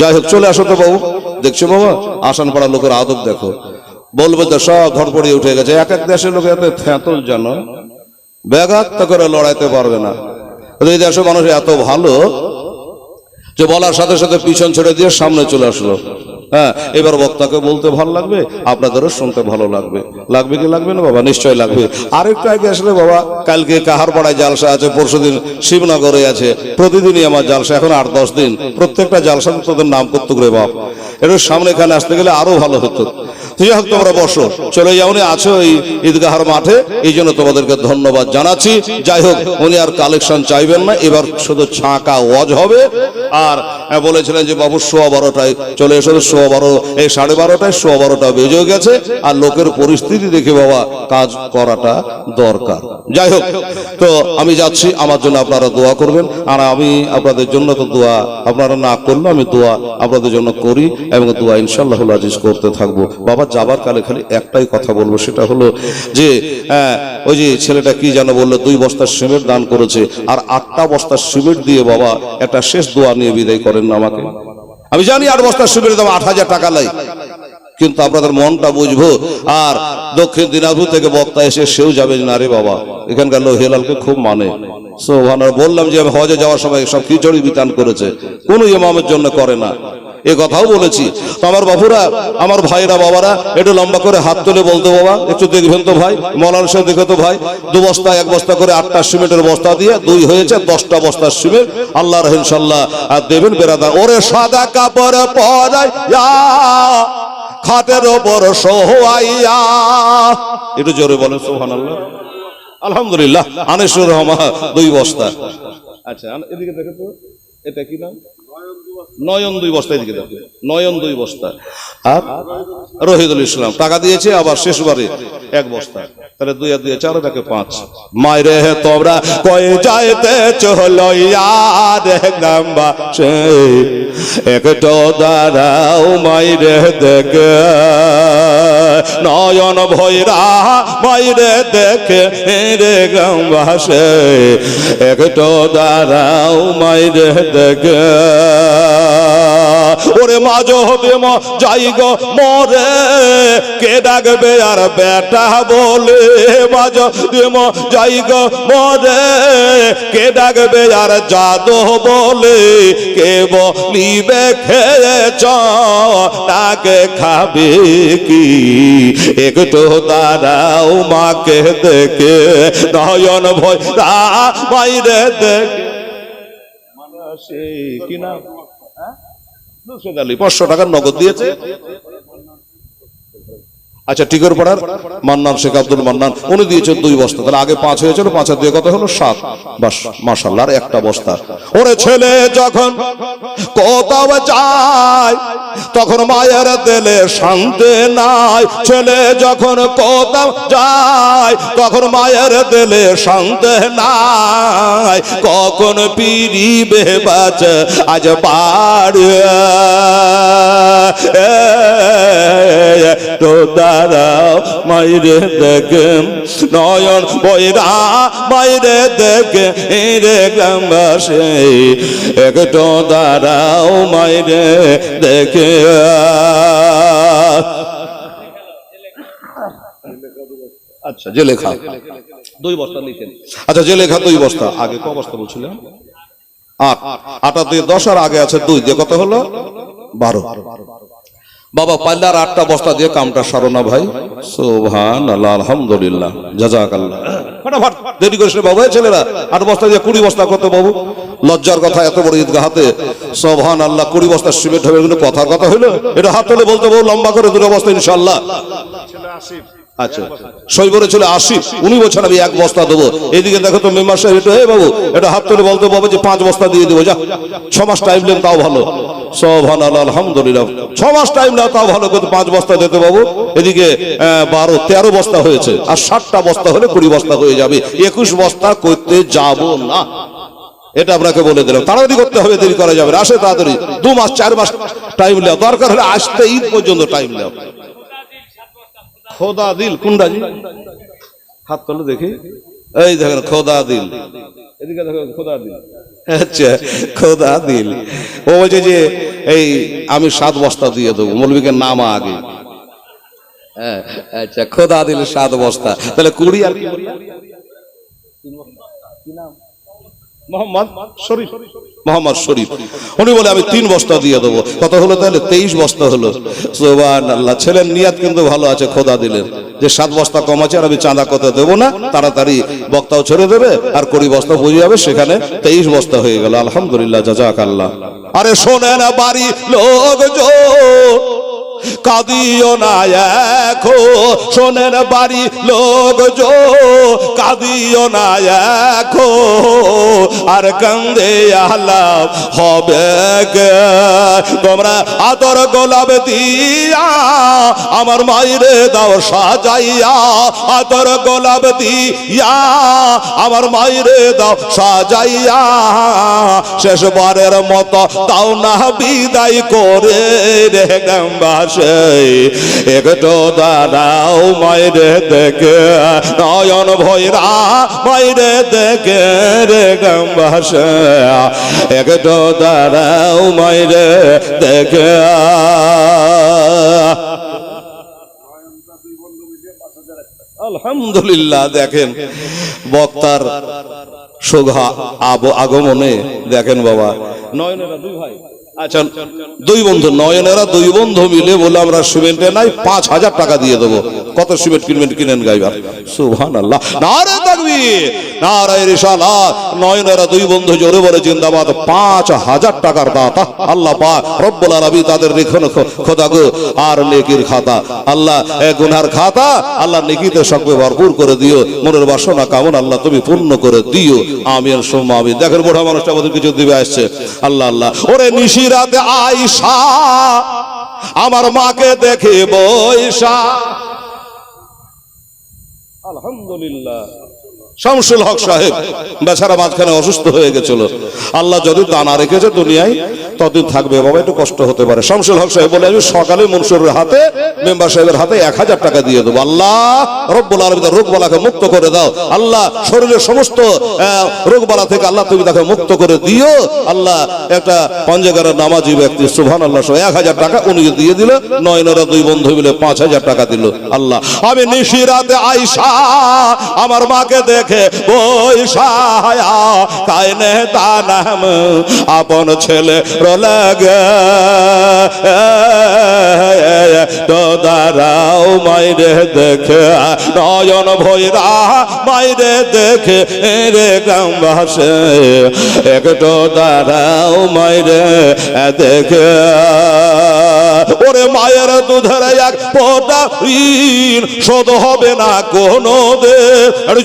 যাই হোক, চলে আসো তো বাবু। দেখছ বাবা? আসান পাড়ার লোকের আদব দেখো। বলবে তো সব ধরপড়িয়ে উঠে গেছে। এক এক দেশের লোক এত থ্যাতল জানো ব্যাঘাত করে লড়াইতে পারবে না। এই দেশের মানুষ এত ভালো যে বলার সাথে সাথে পিছন ছেড়ে দিয়ে সামনে চলে আসলো। হ্যাঁ এবার বক্তাকে বলতে ভালো লাগবে, আপনাদেরও শুনতে ভালো লাগবে। লাগবে কি লাগবে না, বাবা? নিশ্চয় লাগবে। আরেকটু আগে আসলে বাবা, কালকে কাহারপাড়ায় জালসা আছে, পরশুদিন শিবনগরে আছে। প্রতিদিনই আমার জালসা, এখন আট, দশ দিন। প্রত্যেকটা জালসা তোদের নাম করতে রে বাপ। এটা সামনে এখানে আসতে গেলে আরও ভালো হতো। তুই হোক তোমরা বসো। চলে যাও, উনি আছো এই ঈদগাহার মাঠে। এই জন্য তোমাদেরকে ধন্যবাদ জানাচ্ছি। যাই হোক, উনি আর কালেকশন চাইবেন না। এবার শুধু ছাঁকা ওয়াজ হবে। আর বলেছিলেন যে, বাবু, সোয়া বারোটায় চলে এসো। সোয়া বারো, এই সাড়ে বারোটায় সোয়া বারোটা বেজে গেছে। আর লোকের পরিস্থিতি দেখে বাবা, কাজ করাটা দরকার। যাই হোক, তো আমি যাচ্ছি। আমার জন্য আপনারা দোয়া করবেন। আর আমি আপনাদের জন্য তো দোয়া, আপনারা না করলে আমি দোয়া আপনাদের জন্য করি এবং দোয়া ইনশাল্লাহ আজিজ করতে থাকব। বাবা যাবার কালে খালি একটাই কথা বলব সেটা হলো যে হ্যাঁ, ওই যে ছেলেটা কি যেন বলল দুই বস্তা সিমেন্ট দান করেছে আর আটটা বস্তা সিমেন্ট দিয়ে বাবা একটা শেষ দোয়া নিয়ে বিদায় করেন না আমাকে। আমি জানি আট বস্তা সিমেন্টের দাম আট হাজার টাকা লাই কিন্তু আপনাদের মনটা বুঝব আর দক্ষিণ দিনাজপুর থেকে বক্তা এসে সেও যাবে না রে বাবা। এখানকার লোক হেলালকে খুব মানে। সো বললাম যে আমি হজে যাওয়ার সময় সব খিচুড়ি বিতান করেছে। কোন ইমামের জন্য করে না। এ কথাও বলেছি। তো আমার বাবুরা, আমার ভাইরা, বাবারা, একটু লম্বা করে হাত তুলে বলতো বাবা, একটু দেখবেন তো ভাই, মলার সাথে দেখো তো ভাই, দু বস্তা, এক বস্তা করে আটটা সিমেন্টের বস্তা দিয়ে দুই হয়েছে, দশটা বস্তার সিমেন্ট আল্লাহ রহিনশাল্লাহ আর দেবেন বেরাদা ওরে সাদা কাপড় পরাইয়া, খাটের ওপর সোহাইয়া একটু জোরে বলেন সোহান আল্লাহ আলহামদুলিল্লাহ, আনিসুর রহমান, দুই বস্তা। আচ্ছা এদিকে দেখো তো, এটা কি নাম? নয়ন দুই বস্তা এদিকে দেখো নয়ন দুই বস্তা। আর? রহিদুল ইসলাম টাকা দিয়েছে আবার শেষবারে এক বস্তা। তাহলে দুই আর দুই চার দেখে পাঁচ। মায়েরে হে তোমরা কয়ে যাইতে চলো ইয়ার গাম্বা একটো দাঁড়াও মাইরে দেখে। নয়ন ভৈরা মাইরে দেখে রে গাম্বাসে একটো দাঁড়াও মাইরে দেখে। ওরে মাঝো হবে ম যাই গো মরে। কে ডাকবে আর বেটা বলে? মাঝো দেম যাই গো মরে। কে ডাকবে আর জাদু বলে? কে বলিবে খেয়েছ? তাকে খাবে কি? একটু দাঁড়াও মাকে দেখে। নয়ন ভয় বাইরে দেখে। সে কি নাম দুশো আলী পাঁচশো টাকার নগদ দিয়েছে। আচ্ছা টিকর পাড়ার মান্নান, শেখ আব্দুল মান্নান, উনি দিয়েছেন দুই বস্তা। তাহলে আগে পাঁচ হয়েছিল, পাঁচ আর দিয়ে কত হলো? সাত। বাস মাসাল্লাহ একটা বস্তা। ওরে ছেলে যখন কোথাও যায়, তখন মায়ের দিলে শান্তি নাই। ছেলে যখন কোথাও যায়, তখন মায়ের দিলে শান্তি নাই। কখন পিরিবে বাচ, আজ বাড়ি দাঁড়াও মাইরে দেখে নয়ন বৈরা মাইরে দেখে রে গ্রামবাসে একটু দাঁড়াও মাইরে দেখে। আচ্ছা যে লেখা। দুই বস্তা লিখেন। আচ্ছা যে লেখা দুই বস্তা। আগে ক বস্তা বলছিলাম আট। আটা দিয়ে দশ আর আগে আছে দুই। দিয়ে কত হলো? বারো। বাবা, পাল্লার আটটা বস্তা দিয়ে কামটা সারো না ভাই। সোভান আল্লাহ আলহামদুলিল্লাহ আল্লাহ ফটাফট, দেরি করিস বাবু ছেলেরা, আট বস্তা দিয়ে কুড়ি বস্তা কত বাবু। লজ্জার কথা এত বড় ঈদগাহ হাতে। সোভান আল্লাহ কুড়ি বস্তা সিমেন্ট হবে কথার কথা হইল। এটা হাত তুলে বলতে বাবু লম্বা করে দুটো বস্তা ইনশাল্লাহ আচ্ছা। বারো, তেরো বস্তা হয়েছে, আর ষাটটা বস্তা হলে কুড়ি বস্তা হয়ে যাবে। একুশ বস্তা করতে যাব না। এটা আপনাকে বলে দিলাম। তাড়াতাড়ি করতে হবে, দেরি করা যাবে আসে তাড়াতাড়ি। দু মাস, চার মাস টাইম নেওয়া। দরকার হলে আসতে ঈদ পর্যন্ত টাইম নেওয়া। খোদা দিল, কোনটা জি? হাত তোলো দেখি। এই দেখেন, খোদা দিল। এদিকে দেখেন, খোদা দিল। আচ্ছা খোদা দিল। ও বলছে যে, এই আমি সাত বস্তা দিয়ে দেবো, মৌলবীকে নামা আগে। হ্যাঁ আচ্ছা খোদা দিল সাত বস্তা। তাহলে কুড়ি আর কি? মোহাম্মদ শরীফ। উনি বলে, আমি তিন বস্তা দিয়ে দেবো। কত হলো তাহলে তেইশ বস্তা হলো। সোবান আল্লাহ ছেলের নিয়াত কিন্তু ভালো আছে, খোদা দিলেন। যে সাত বস্তা কম আছে, আর আমি চাঁদা কত দেবো না? তাড়াতাড়ি বক্তাও ছেড়ে দেবে, আর কুড়ি বস্তা বুঝে যাবে সেখানে তেইশ বস্তা হয়ে গেল। আলহামদুলিল্লাহ জাজাক আল্লাহ আরে শোনে না বাড়ি লোক কাঁদিও না এখো শোনেন বাড়ি লোক জো, কাঁদিও না এখো, আর কান্দে আলাপ হবে তোমরা আদর গোলাপ দিয়া আমার মাইরে দাও সাজাইয়া, আদর গোলাপ দিয়া আমার মায়ের দাও সাজাইয়া, শেষবারের মতো তাও না বিদায় করে রে গঙ্গাসে একটু দাঁড়াও মাইরে দেখে, নয়ন ভৈরা মাইরে দেখে রে একটু মাইরে দেখে। আলহামদুলিল্লাহ, দেখেন বক্তার আব- আগমনে, দেখেন বাবা, নয়নেরা দুই ভাই। আচ্ছা দুই বন্ধু, নয়নেরা দুই বন্ধু মিলে বলে, আমরা সিমেন্টে নাই, পাঁচ হাজার টাকা দিয়ে দেবো। কত সিমেন্ট কিনেন গাইবার সুহান আল্লাহ নারে থাকবি নারে রিসালা নয়নেরা দুই বন্ধু জোরে বলে, জিন্দাবাদ, পাঁচ হাজার টাকার দাতা। আল্লাহ পা রব্বুল তাদের আর নেকির খাতা। আল্লাহ, এ গুনহার খাতা, আল্লাহ নেকিতে সঙ্গে ভরপুর করে দিও। মনের বাসনা, কামন আল্লাহ তুমি পূর্ণ করে দিও। আমি আর আমি দেখেন, বুড়া মানুষটা আমাদের কিছু দিবে, আসছে। আল্লাহ আল্লাহ। ওরে নিশিরাতে আইসা আমার মাকে দেখে বৈশা আলহামদুলিল্লাহ। শামসুল হক সাহেব বেচারা মাঝখানে অসুস্থ হয়ে গেছিল। আল্লাহ যদি দানা রেখেছে দুনিয়ায়, ততদিন থাকবে। বাবা, একটু কষ্ট হতে পারে। শামসুল হক সাহেব বলে, আমি সকালে মনসুরের হাতে, মেম্বার সাহেবের হাতে এক হাজার টাকা দিয়ে দেবো। আল্লাহ, রব্বুল আলমী রোগ বালাকে মুক্ত করে দাও। আল্লাহ, শরীরের সমস্ত রোগ বালা থেকে আল্লাহ তুমি তাকে মুক্ত করে দিও। আল্লাহ, একটা পঞ্জগারের নামাজি ব্যক্তি সুভান আল্লাহ সহ এক হাজার টাকা উনি দিয়ে দিল। নয় নয়নরা দুই বন্ধু মিলে পাঁচ হাজার টাকা দিল। আল্লাহ, আমি নিশিরাতে আইসা আমার মাকে দেখে বৈশায়া কায়নে দানাম আপন ছেলে রলাগে তো দাঁড়াও মাইরে দেখে, নয়ন ভৈরা মাইরে দেখে রে গ্রামবাসে একটু দাঁড়াও মাইরে দেখে। ওরে মায়ের দুধের এক পোটা ঋণ শোধ হবে না কোনো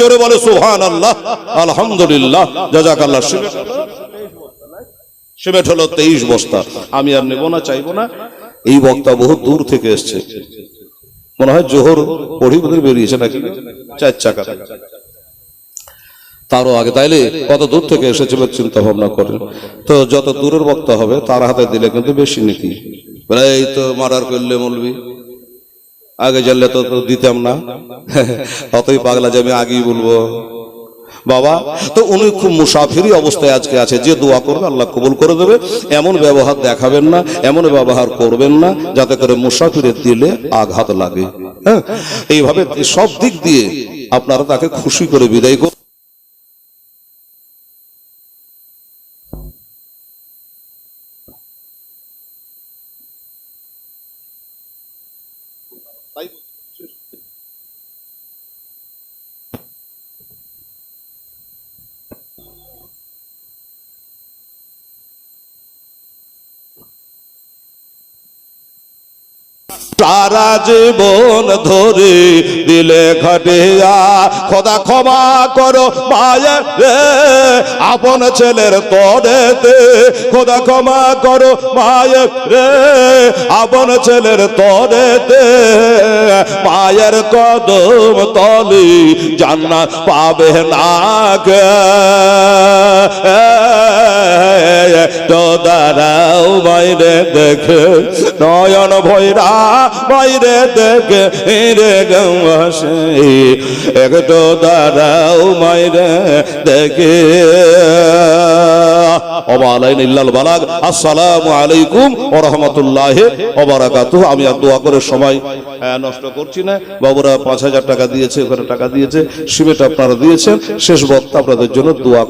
জোরে বলে সুহান আল্লাহ আলহামদুলিল্লাহ জাজাক আল্লাহ হলো তেইশ বস্তা। আমি আর নেব না, চাইব না। এই বক্তা বহু দূর থেকে এসছে। মনে হয় জোহর বেরিয়েছে নাকি? চার চাকা তারও আগে তাইলে কত দূর থেকে এসেছে চিন্তা ভাবনা করেন। তো যত দূরের বক্তা হবে, তার হাতে দিলে কিন্তু বেশি নাকি এই তো মার্ডার করলে মলবি আগে জানলে তো তো দিতাম না। অতই পাগলা যে আমি আগেই বলব। বাবা, তো উনি খুব মুসাফিরি অবস্থায় আজকে আছে। যে দোয়া করবে আল্লাহ কবুল করে দেবে। এমন ব্যবহার দেখাবেন না, এমন ব্যবহার করবেন না, যাতে করে মুসাফিরের দিলে আঘাত লাগে। হ্যাঁ এইভাবে সব দিক দিয়ে আপনারা তাকে খুশি করে বিদায় করুন সারা জীবন ধরে দিলে ঘটিয়া খোদা ক্ষমা করো মায়ের রে, আপন ছেলের তরেতে। খোদা ক্ষমা করো মায়ের রে, আপন ছেলের তরেতে। মায়ের কদম তলি জান্নাত পাবে না তো দাঁড়াও বাইরে দেখে। নয়ন ভৈরা বাইরে দেখে রে গাছে একটু দাঁড়াও মাইরে দেখে আসসালামু আলাইকুম রাহমাতুল্লাহি ওয়া আমি আর দোয়া করে সময় নষ্ট করছি না। বাবুরা পাঁচ হাজার টাকা দিয়েছে, ওখানে টাকা দিয়েছে, সিমেন্ট আপনারা দিয়েছেন। শেষ বক্তা আপনাদের জন্য দোয়া